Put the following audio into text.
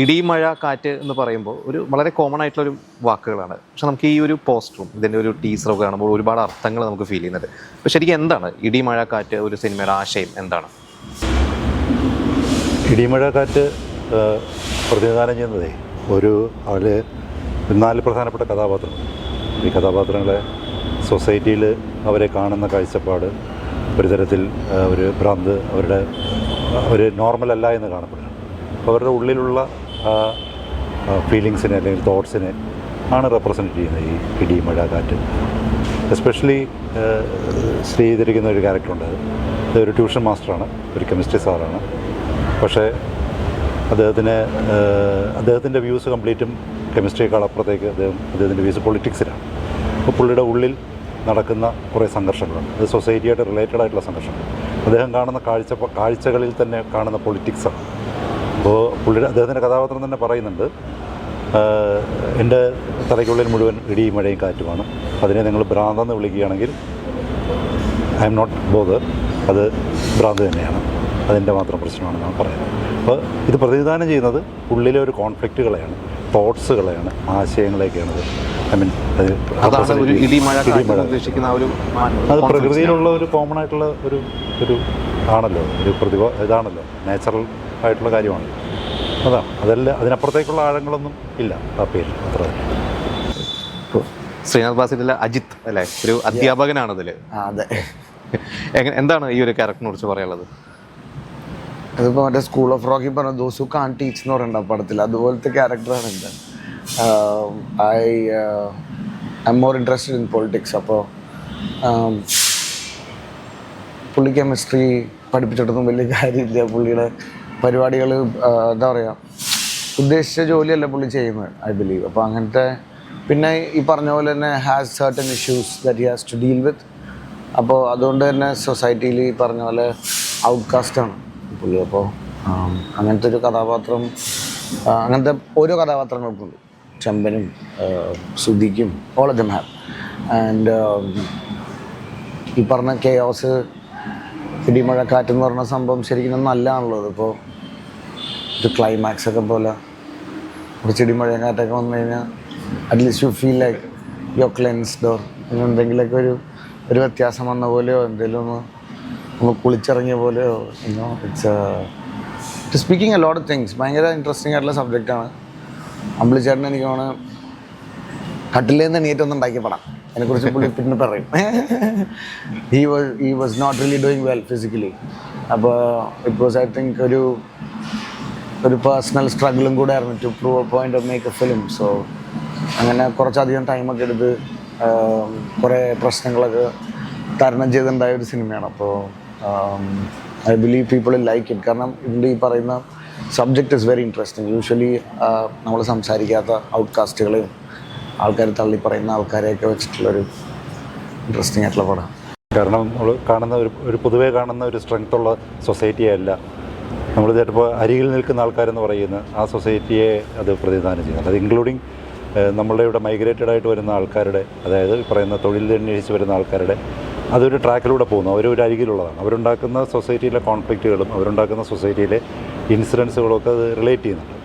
ഇടി മഴ കാറ്റ് എന്ന് പറയുമ്പോൾ ഒരു വളരെ കോമൺ ആയിട്ടുള്ള ഒരു വാക്കുകളാണ്. പക്ഷെ നമുക്ക് ഈ ഒരു പോസ്റ്ററും ഇതിന്റെ ഒരു ടീസറൊക്കെ കാണുമ്പോൾ ഒരുപാട് അർത്ഥങ്ങൾ നമുക്ക് ഫീൽ ചെയ്യുന്നുണ്ട്. പക്ഷെ ശരിക്കും എന്താണ്? ഇടിമഴ കാറ്റ് ഒരു സിനിമയുടെ ആശയം എന്താണ്? ഇടിമഴ കാറ്റ് പ്രതിനിധാനം ചെയ്യുന്നതേ ഒരു അവർ നാല് പ്രധാനപ്പെട്ട കഥാപാത്രങ്ങൾ. ഈ കഥാപാത്രങ്ങളെ സൊസൈറ്റിയിൽ അവരെ കാണുന്ന കാഴ്ചപ്പാട് ഒരു തരത്തിൽ ഒരു ഭ്രാന്ത് അവരുടെ ഒരു നോർമൽ അല്ല എന്ന് കാണപ്പെടുന്നു. അവരുടെ ഉള്ളിലുള്ള ഫീലിങ്സിനെ അല്ലെങ്കിൽ തോട്ട്സിനെ ആണ് റെപ്രസെന്റ് ചെയ്യുന്നത് ഈ ഇടി മഴ കാറ്റ്. എസ്പെഷ്യലി ചെയ്തിരിക്കുന്ന ഒരു ക്യാരക്ടറുണ്ട് അത്. ഒരു ട്യൂഷൻ മാസ്റ്ററാണ് ഒരു കെമിസ്ട്രി സാറാണ് പക്ഷേ അദ്ദേഹത്തിന് അദ്ദേഹത്തിന്റെ വ്യൂസ് കംപ്ലീറ്റും കെമിസ്ട്രിയേക്കാൾ അപ്പുറത്തേക്ക് അദ്ദേഹം അദ്ദേഹത്തിന്റെ വ്യൂസ് പൊളിറ്റിക്സിലാണ് അപ്പോൾ പുള്ളിയുടെ ഉള്ളിൽ നടക്കുന്ന കുറേ സംഘർഷങ്ങളുണ്ട്. അത് സൊസൈറ്റിയായിട്ട് റിലേറ്റഡ് ആയിട്ടുള്ള സംഘർഷങ്ങൾ. അദ്ദേഹം കാണുന്ന കാഴ്ച കാഴ്ചകളിൽ തന്നെ കാണുന്ന പൊളിറ്റിക്സാണ് അപ്പോൾ പുള്ളി അദ്ദേഹത്തിന്റെ കഥാപാത്രം തന്നെ പറയുന്നുണ്ട്. എന്റെ തലയ്ക്കുള്ളിൽ മുഴുവൻ ഇടിയും മഴയും കാറ്റുമാണ് അതിനെ നിങ്ങൾ ഭ്രാന്തെന്ന് വിളിക്കുകയാണെങ്കിൽ ഐ എം നോട്ട് ബോധർ അത് ഭ്രാന്ത് തന്നെയാണ്. അതിന്റെ മാത്രം പ്രശ്നമാണ് ഞാൻ പറയുന്നത് അപ്പോൾ ഇത് പ്രതിനിധാനം ചെയ്യുന്നത് ഉള്ളിലെ ഒരു കോൺഫ്ലിക്റ്റുകളെയാണ് തോട്ട്സുകളെയാണ് ആശയങ്ങളെയൊക്കെയാണ് ഇത് ഐ മീൻ അത് അത് പ്രകൃതിയിലുള്ള ഒരു കോമൺ ആയിട്ടുള്ള ഒരു ഒരു ആണല്ലോ. ഒരു പ്രതിഭ ഇതാണല്ലോ. നാച്ചുറൽ ആയിട്ടുള്ള കാര്യമാണ്. അതാ അതല്ല അതിനപ്പുറത്തേക്കുള്ള ആഴങ്ങളൊന്നും ഇല്ല. ആ പേരിൽ അത്ര ശ്രീനാഥ് ബാസിലെ അജിത്ത് അല്ലേ? ഒരു അധ്യാപകനാണ് അതിൽ അതെ. എങ്ങനെ എന്താണ് ഈ ഒരു ക്യാരക്ടറിനെ കുറിച്ച് പറയാനുള്ളത്? അതിപ്പോൾ മറ്റേ സ്കൂൾ ഓഫ് റോക്കി പറഞ്ഞ ദോസു കാൺ ടീച്ച് എന്ന് പറയണ്ട പടത്തിൽ അതുപോലത്തെ ക്യാരക്ടറാണ് എന്റെ I I'm more interested in politics അപ്പോൾ പുള്ളി കെമിസ്ട്രി പഠിപ്പിച്ചിട്ടൊന്നും വലിയ കാര്യമില്ല. പുള്ളിയുടെ പരിപാടികൾ എന്താ പറയുക ഉദ്ദേശിച്ച ജോലിയല്ല പുള്ളി ചെയ്യുന്നത് ഐ ബിലീവ് അപ്പോൾ അങ്ങനത്തെ പിന്നെ ഈ പറഞ്ഞ പോലെ തന്നെ has certain issues that he has to deal with അപ്പോൾ അതുകൊണ്ട് തന്നെ സൊസൈറ്റിയിൽ ഈ പറഞ്ഞ പോലെ ഔട്ട്കാസ്റ്റാണ് പുള്ളി. അപ്പോൾ അങ്ങനത്തെ ഒരു കഥാപാത്രം അങ്ങനത്തെ ഓരോ കഥാപാത്രങ്ങൾക്കുണ്ട് ചെമ്പനും സുധിക്കും ഓൾ ദം ഹാവ് ആൻഡ് ഈ പറഞ്ഞ കെയോസ് ഇടിമഴ എന്ന് പറഞ്ഞ സംഭവം ശരിക്കും നല്ലതാണല്ലോ ഇതിപ്പോൾ ഇത് ക്ലൈമാക്സ് ഒക്കെ പോലെ കുറച്ച് ഇടിമഴയും കാറ്റൊക്കെ വന്നു കഴിഞ്ഞാൽ at least you feel like you cleansed or എന്തെങ്കിലുമൊക്കെ ഒരു ഒരു വ്യത്യാസം വന്ന പോലെയോ എന്തെങ്കിലും ഒന്ന് ഒന്ന് കുളിച്ചിറങ്ങിയ പോലെയോ ഇന്നോ it's it speaking a lot of things ഭയങ്കര ഇൻട്രസ്റ്റിംഗ് ആയിട്ടുള്ള സബ്ജക്റ്റാണ് അമ്പിളിച്ചേട്ടൻ എനിക്ക് തോന്നുന്നു കട്ടിലേന്ന് എണീറ്റൊന്നും ഉണ്ടാക്കിയ പടം. അതിനെക്കുറിച്ച് പുള്ളി പിന്നെ പറയും. He was he was not really doing well physically അപ്പോൾ ഇറ്റ് വാസ് ഐ തിങ്ക് ഒരു ഒരു പേഴ്സണൽ സ്ട്രഗിളും കൂടെ ആയിരുന്നു to prove a point of make a film so അങ്ങനെ കുറച്ചധികം ടൈമൊക്കെ എടുത്ത് കുറേ പ്രശ്നങ്ങളൊക്കെ തരണം ചെയ്തുണ്ടായ ഒരു സിനിമയാണ് അപ്പോൾ I believe people like it കാരണം ഇതിന്റെ ഈ പറയുന്ന subject is very interesting usually നമ്മൾ സംസാരിക്കാത്ത ഔട്ട്കാസ്റ്റുകളെയും ആൾക്കാർ തള്ളി പറയുന്ന ആൾക്കാരെയൊക്കെ വെച്ചിട്ടുള്ളൊരു ഇൻട്രസ്റ്റിംഗ് ആയിട്ടുള്ള പടം. കാരണം നമ്മൾ കാണുന്ന ഒരു ഒരു പൊതുവേ കാണുന്ന ഒരു സ്ട്രെങ്ത് ഉള്ള സൊസൈറ്റിയല്ല നമ്മൾ ചിലപ്പോൾ അരികിൽ നിൽക്കുന്ന ആൾക്കാരെന്ന് പറയുന്ന ആ സൊസൈറ്റിയെ അത് പ്രതിനിധാനം ചെയ്യുന്നത് അത് ഇൻക്ലൂഡിങ് നമ്മളുടെ ഇവിടെ മൈഗ്രേറ്റഡ് ആയിട്ട് വരുന്ന ആൾക്കാരുടെ അതായത് പറയുന്ന തൊഴിൽ അന്വേഷിച്ച് വരുന്ന ആൾക്കാരുടെ അതൊരു ട്രാക്കിലൂടെ പോകുന്നു. അവർ ഒരു അരികിലുള്ളതാണ്. അവരുണ്ടാക്കുന്ന സൊസൈറ്റിയിലെ കോൺഫ്ലിക്റ്റുകളും അവരുണ്ടാക്കുന്ന സൊസൈറ്റിയിലെ ഇൻസിഡൻസുകളൊക്കെ അത് റിലേറ്റ് ചെയ്യുന്നുണ്ട്.